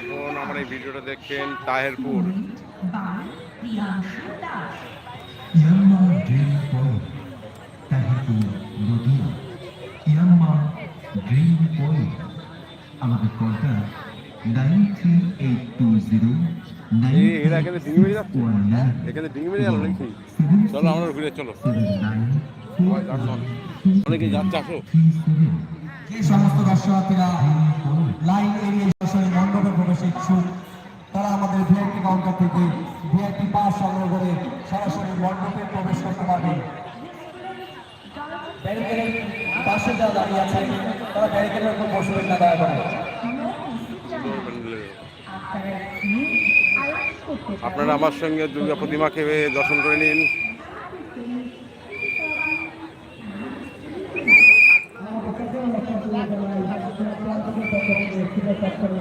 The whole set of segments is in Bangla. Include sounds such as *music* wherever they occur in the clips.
এখন আমার এই ভিডিওটা দেখছেন তাহেরপুর। আমাদের contact nine three eight two zero এরা এখানে ডিঙি মেরে গেল নাকি? চলো আমরা ঘুরে চলো। অনেকে যাচ্ছে আসো। সমস্ত দর্শনার্থীরা লাইন এরিয়ে মণ্ডপে প্রবেশ ইচ্ছুক তারা আমাদের ভিআইপি থেকে ভিআইপি পাস সংগ্রহ করে সরাসরি মণ্ডপে প্রবেশ করতে পারবেন। ব্যারিকেডের পাশে যারা দাঁড়িয়ে আছেন তারা ব্যারিকেডের উপর বসবেন না দয়া করে। আপনারা আমার সঙ্গে দুর্গা প্রতিমাকে দর্শন করে নিন। চলো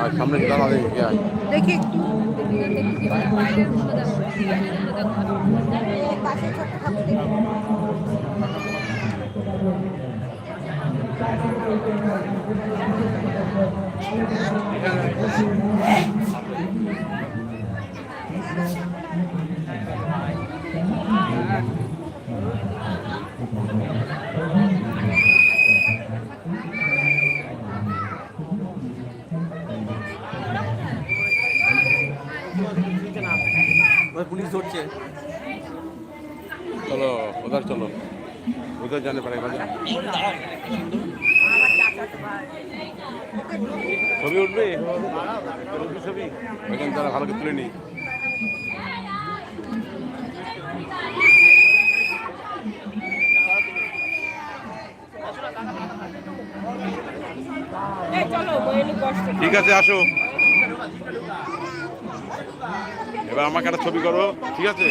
আর সামনে দাঁড়া দেখি একটু। বাইরেরগুলো পুলিশ ধরছে। চলো ওধার চলো। ওধার জানে পারে ছবি উঠবে? উঠবে ছবি ওইখান তারা ভালো করে তুলে নিই। ঠিক আছে আসো। এবার আমাকে একটা ছবি করো ঠিক আছে?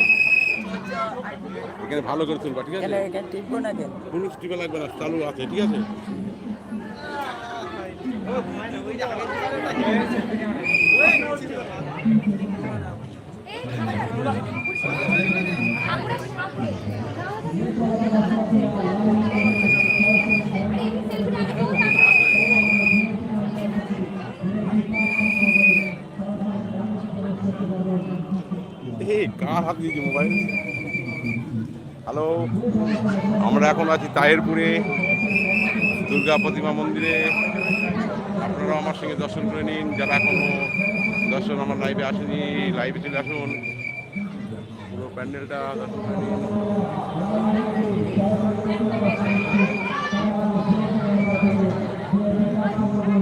এখানে ভালো করে তুলবা ঠিক আছে? কোনো? টিপে লাগবে না চালু আছে ঠিক আছে? এই কার হাত দিয়েছি মোবাইল? হ্যালো আমরা এখন আছি তাহেরপুরে, দুর্গা প্রতিমা মন্দিরে। আপনারা আমার সঙ্গে দর্শন করে নিন। যারা এখনও দর্শন আমার লাইভে আসেনি লাইভে চলে আসুন। পুরো প্যান্ডেলটা দর্শন করে নিন।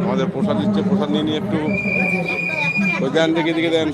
আমাদের প্রসাদ দিচ্ছে, প্রসাদ নিয়ে নিয়ে একটু ওই দেন দেখে দিকে দেন।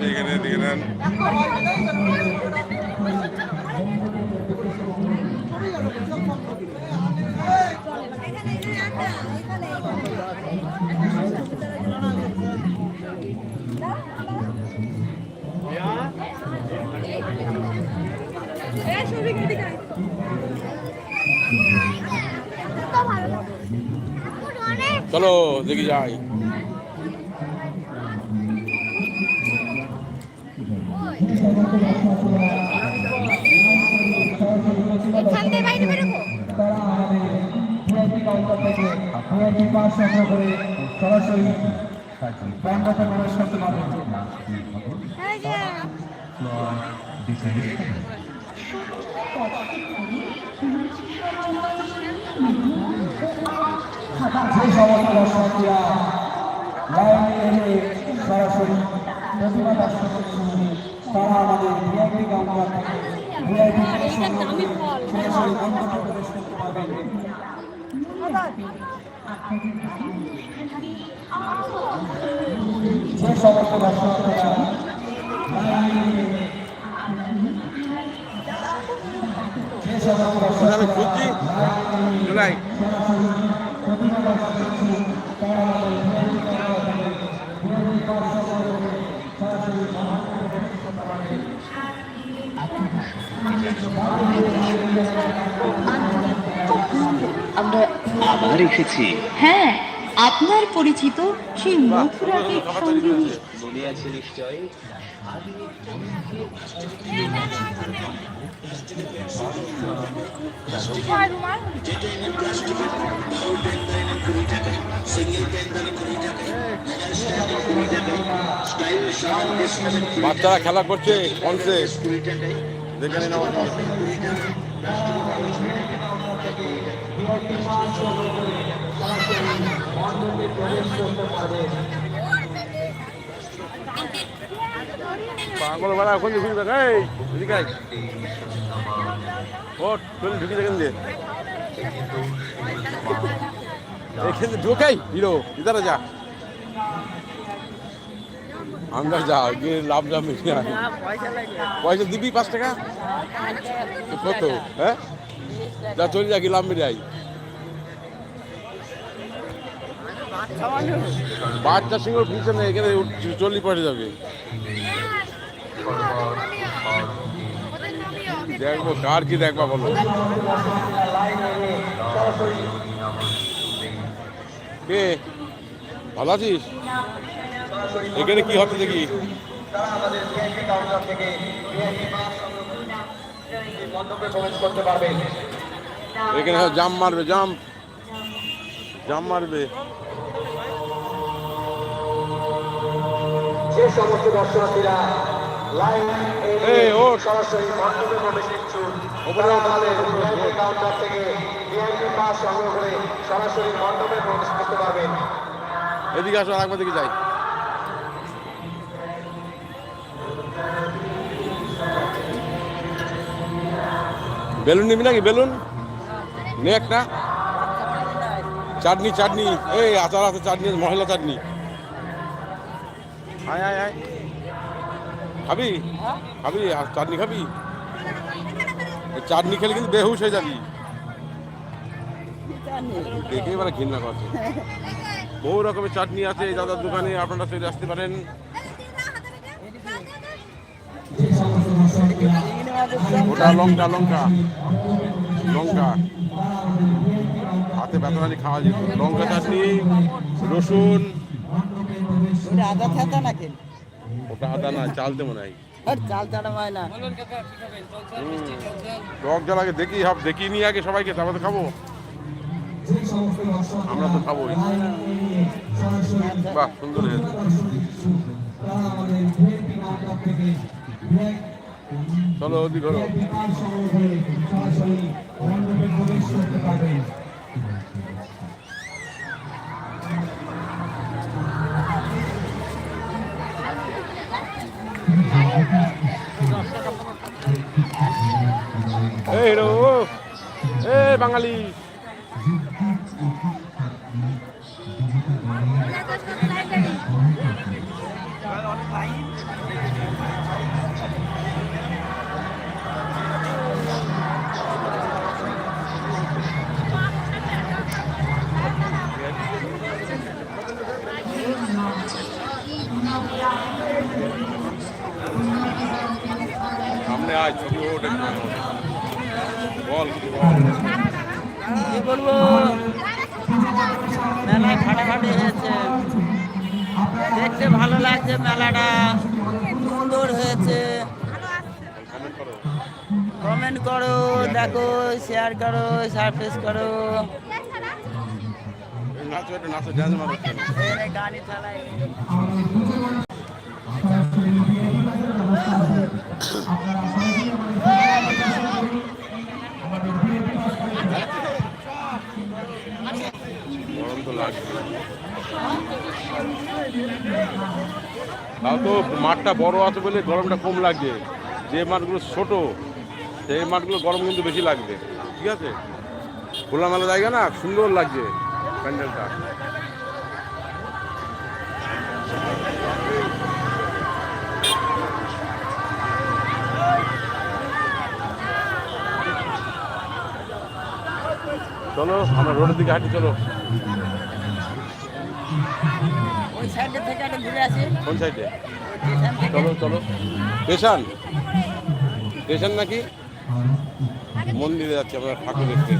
আসে এখানে দেখে নেন। চলো দেখি যাই। থেকে বাইরে বেরোবো? তারা আমাদের ভিআইপি কাউন্টার থেকে ভিআইপি পাস সংগ্রহ করে সরাসরি মণ্ডপে প্রবেশ করতে করছেন তারা আমাদের ভিআইপি কাউন্টার থেকে যে সমস্ত দর্শনার্থীরা যে সমস্ত আমি আমরা আবার এসেছি। হ্যাঁ। আপনার পরিচিত সেই মথুরা কেক খাবার তৈরি সন্দেশ করেছে মনে আছে নিশ্চয়? করছে মঞ্চে দেখে নিন পাগল বাড়া ওখান দিয়ে ঘুরবে এই চল, ঢুকি দেখেন দিয়ে। এখানে ঢোকাই হিরো ইধারে যা। আন্দার যা গিয়ে লাভ লাভ। পয়সা দিবি পাঁচ টাকা? কত? হ্যাঁ? যা চলে যা গেলাম বেরিয়ে আই বাচ্চা সিংহ পিছনে এখানে চল্লিশ পয়সা যাবে। দেখব, কার কি দেখবা বলো? কে? ভালো আছিস? এখানে কি হচ্ছে দেখি। এখানে জাম মারবে, জাম। জাম মারবে। যে সমস্ত দর্শনার্থীরা ওঠ। সরাসরি মণ্ডপে প্রবেশ ইচ্ছুক। কাউন্টার থেকে ভিআইপি পাস সংগ্রহ করে সরাসরি মণ্ডপে প্রবেশ করতে পারবেন এদিকে আসো আর দিকে যাই। বেলুন নিবি নাকি? বেলুন? নে? একটা চাটনি চাটনি। এই আচার আছে চাটনি মশলা চাটনি। আয় আয় আয়। খাবি? খাবি? আর চাটনি খাবি? চাটনি খেলে কিন্তু বেহুশ হয়ে যাবি। দেখে এবার ঘৃণা করছে। বহু রকমের চাটনি আছে দাদার দোকানে, আপনারা চলে আসতে পারেন। ওটা লঙ্কা লঙ্কা লঙ্কা। হাতে বেতনালি খাওয়া যেত। লঙ্কা চাটনি, রসুন ওটা আদা খেতা নাকি ওটা আদা না চালতে মনে হয় আর চাল চাটা হয় না। টক জল আগে দেখি সব দেখি নিয়ে আগে সবাইকে তারপর তো খাব। আমরা তো খাবোই। বাহ সুন্দর হয়েছে। থেকে চলো ওদিক হলো। হিরো এ বাঙালি সামনে আয় ছবি ওঠ একটু। বল। কি বলব মেলা ফাটাফাটি হয়েছে। দেখতে ভালো লাগছে মেলাটা। সুন্দর হয়েছে। কমেন্ট করো দেখো শেয়ার করো সারপ্রাইজ করো। নাচো একটু নাচো মারো। চালাই *laughs* তো লাগবে তাও তো মাঠটা বড় আছে বলে গরমটা কম লাগছে। যে মাঠগুলো ছোট, সেই মাঠগুলো গরম কিন্তু বেশি লাগবে। ঠিক আছে? খোলামেলা জায়গা না, সুন্দর লাগছে প্যান্ডেলটা। চলো, আমরা রোডের দিকে হাঁটি চলো। ওই সাইডে থেকে একটা ঘুরে আসি। কোন সাইডে? চলো চলো। স্টেশন স্টেশন নাকি? মন্দিরে যাচ্ছি আমরা ঠাকুর দেখতে।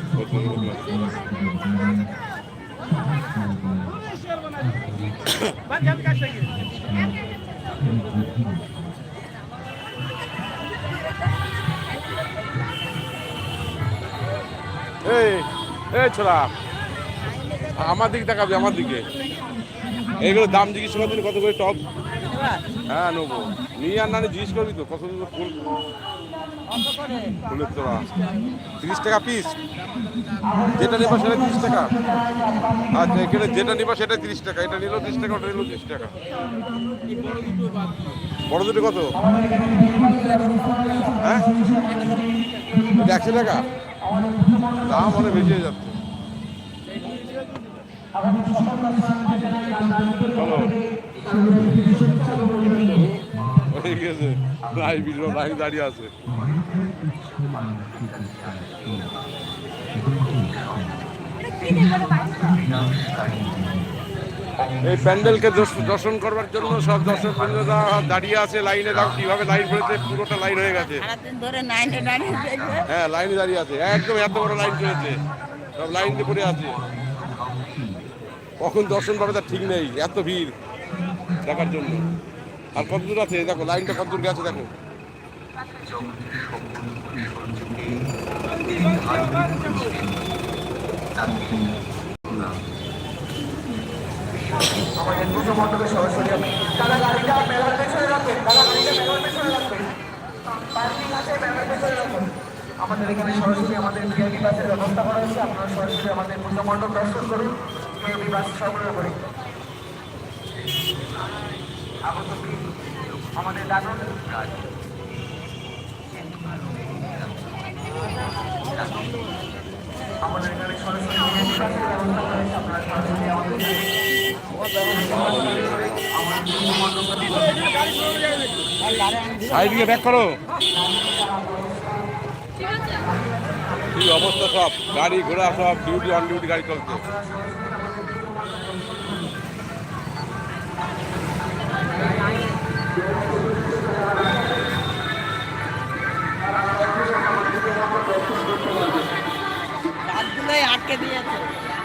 এই এই ছোড়া আমার দিকে তাকাবি, আমার দিকে। এইগুলো দাম জিজ্ঞেস করবি কত করে টপ? হ্যাঁ নেব। নিয়ে আর না জিজ্ঞেস করবি তো, কত ফুল? ফুলের তোরা তিরিশ টাকা পিস যেটা নেবা সেটা তিরিশ টাকা। আচ্ছা এখানে যেটা নেবা সেটা তিরিশ টাকা। এটা নিলেও তিরিশ টাকা, ওটা নিলেও তিরিশ টাকা। বড় দুটো কত? হ্যাঁ? একশো টাকা? দাম অনেক বেশি হয়ে যাচ্ছে। দাঁড়িয়ে আছে এই প্যান্ডেলকে দর্শ- দর্শন করবার জন্য সব দর্শক বন্ধুরা দাঁড়িয়ে আছে লাইনে দাও কীভাবে লাইন পড়েছে পুরোটা লাইন হয়ে গেছে। হ্যাঁ লাইনে দাঁড়িয়ে আছে একদম এত বড় লাইন চলেছে। সব লাইন দিয়ে পড়ে আছে। কখন দর্শন পাবে তার ঠিক নেই, এত ভিড় দেখার জন্য। আর কত দূর আছে? দেখো, লাইনটা কত দূর গেছে, দেখো। আমাদের এখানে সরাসরি আমাদের ভিআইপি বাসের ব্যবস্থা করা হয়েছে। আপনারা সরাসরি আমাদের পুজো মণ্ডপ দর্শন করুন। সংগ্রহ আগত ভিড় আমাদের এখানে সরাসরি আপনারা সরাসরি ব্যাক করো কি অবস্থা সব গাড়ি ঘোড়া সব ডিউটি অন ডিউটি গাড়ি চলছে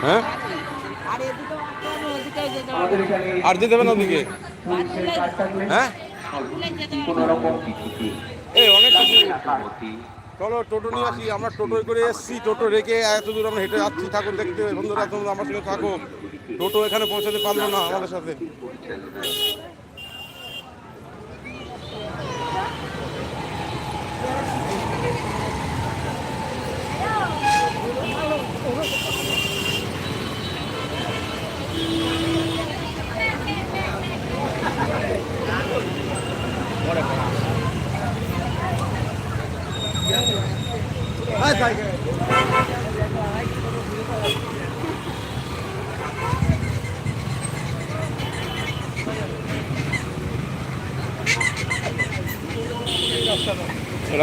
হ্যাঁ? আর যেতে হবে। আমাদের এখানে আর যেতে হবে না ওদিকে? হ্যাঁ? এই অনেক চলো টোটো নিয়ে আসি আমরা টোটোয় করে এসছি। টোটো রেখে এত দূর আমরা হেঁটে যাচ্ছি। ঠাকুর দেখতে বন্ধুরা তোমরা আমার সঙ্গে থাকো। টোটো এখানে পৌঁছাতে পারল না আমাদের সাথে।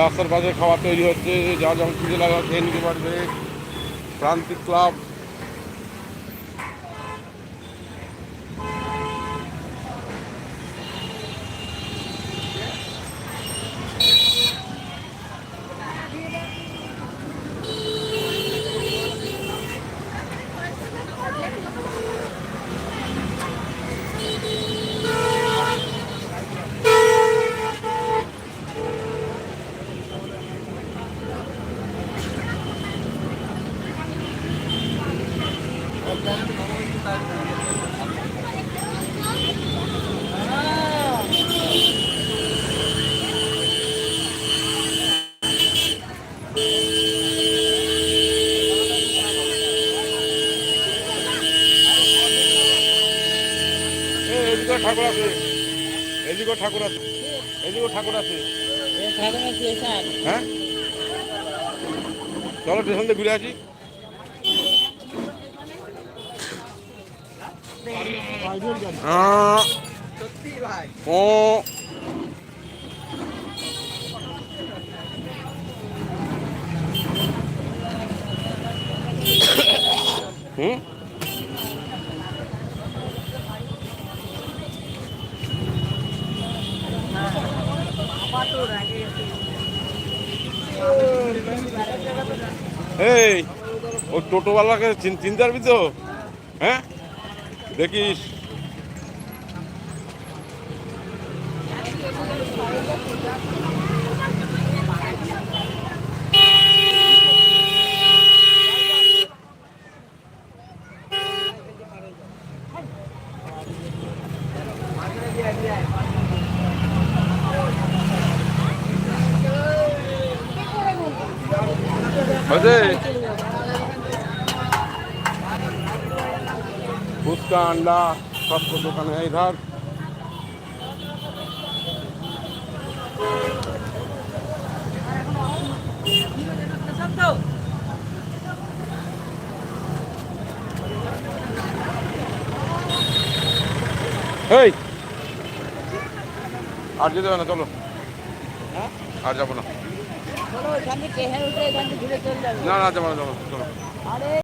রাস্তার পাশে খাবার তৈরি হচ্ছে যা লাগা খেয়ে নিতে পারবে। প্রান্তিক ক্লাব। ঠাকুর আছে। এদিকেও ঠাকুর আছে। হ্যাঁ? চলো স্টেশন থেকে ঘুরে আসি। হুম? এই ও টোটোওয়ালাকে চিন- চিনতে পারবি তো হ্যাঁ? দেখিস হয়েছে ফুচকা আন্ডা সব দোকানে ধর। এই! আর যেতে হবে না চলো। আর যাব না। চলো চলে না না যাব না চলো। আরে!